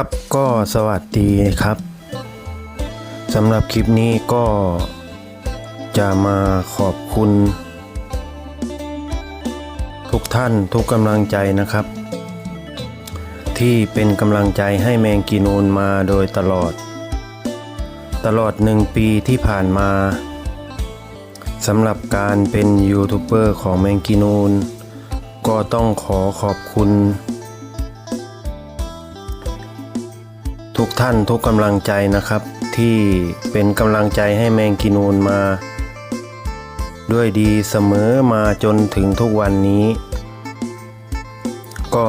ับก็สวัสดีครับสำหรับคลิปนี้ก็จะมาขอบคุณ ทุกท่านทุกกำลังใจนะครับ ที่เป็นกำลังใจให้แมงกีนูนมาโดยตลอด ตลอดหนึ่งปีที่ผ่านมาสำหรับการเป็นยูทูบเบอร์ของแมงกีนูนก็ต้องขอขอบคุณ ทุกท่านทุกกำลังใจนะครับ ที่เป็นกำลังใจให้แมงกีนูนมา ด้วยดีเสมอมาจนถึงทุกวันนี้ ก็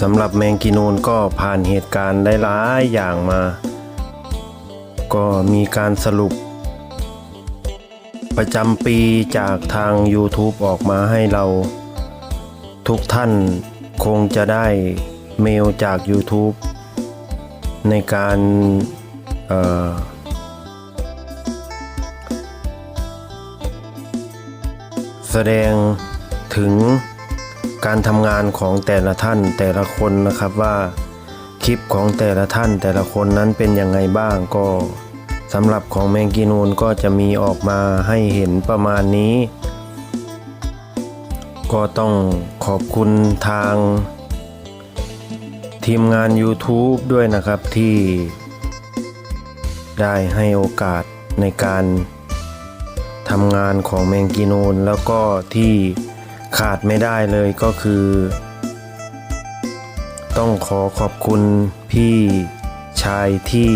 สำหรับแมงกีนูนก็ผ่านเหตุการณ์หลายๆอย่างมา ก็มีการสรุป ประจำปีจากทาง YouTube ออกมาให้เราทุกท่านคงจะได้เมลจาก YouTube ในการแสดงถึงการทำงานของแต่ละท่านแต่ละคนนะครับว่าคลิปของแต่ละท่านแต่ละคนนั้นเป็นยังไงบ้างก็สำหรับของแมงกีนูนก็จะมีออกมาให้เห็นประมาณนี้ ก็ต้องขอบคุณทาง ทีมงาน YouTube ด้วยนะครับที่ได้ให้โอกาสในการทำงานของแมงกีนูนแล้วก็ที่ขาดไม่ได้เลยก็คือ ต้องขอขอบคุณพี่ชายที่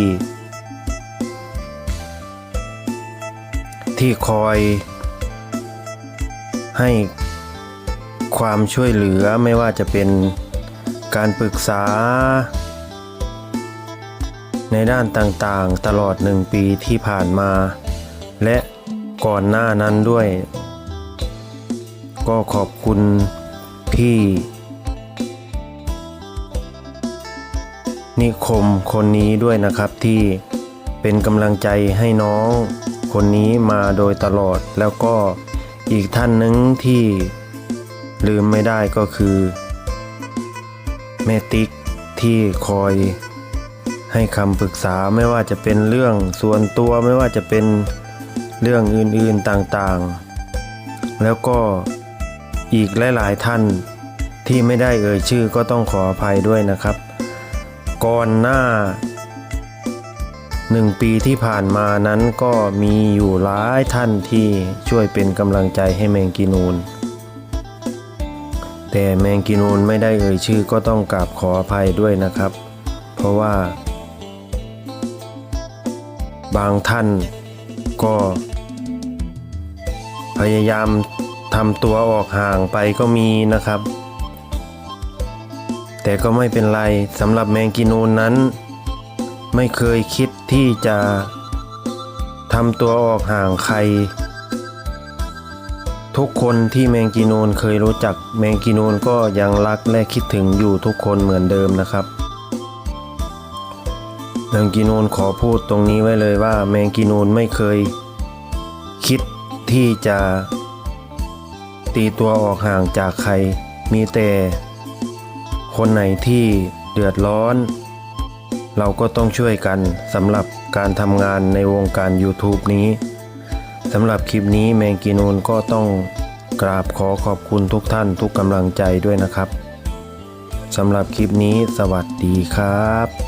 ที่คอยให้ความช่วยเหลือไม่ว่าจะเป็น การปรึกษา ในด้านต่างๆ ตลอดหนึ่งปีที่ผ่านมา และก่อนหน้านั้นด้วย ก็ขอบคุณพี่นิคมคนนี้ด้วยนะครับที่เป็นกำลังใจให้น้องคนนี้มาโดยตลอดแล้วก็อีกท่านหนึ่งที่ลืมไม่ได้ก็คือ แม่ติ๊กที่คอยให้คำปรึกษาไม่ว่าจะเป็นเรื่องส่วนตัวไม่ว่าจะเป็นเรื่องอื่นๆต่างๆ แล้วก็อีกหลายๆท่านที่ไม่ได้เอ่ยชื่อก็ต้องขออภัยด้วยนะครับ ก่อนหน้าหนึ่งปีที่ผ่านมานั้นก็มีอยู่หลายท่านที่ช่วยเป็นกำลังใจให้แมงกีนูน แต่แมงกีนูนไม่ได้เอ่ยชื่อก็ต้องกราบขออภัยด้วยนะครับ เพราะว่า บางท่านก็ พยายามทำตัวออกห่างไปก็มีนะครับ แต่ก็ไม่เป็นไรสำหรับแมงกีนูนนั้น ไม่เคยคิดที่จะทำตัวออกห่างใคร ทุกคนที่แมงกีนูนเคยรู้จักแมงกีนูนก็ยังรักและคิดถึงอยู่ทุกคนเหมือนเดิมนะครับ แมงกีนูนขอพูดตรงนี้ไว้เลยว่า แมงกีนูนไม่เคย คิดที่จะ ตีตัวออกห่างจากใคร มีแต่คนไหนที่เดือดร้อน เราก็ต้องช่วยกันสำหรับการทำงานในวงการ YouTube นี้ สำหรับคลิปนี้แมงกีนูนก็ต้องกราบขอขอบคุณทุกท่านทุกกำลังใจด้วยนะครับสำหรับคลิปนี้สวัสดีครับ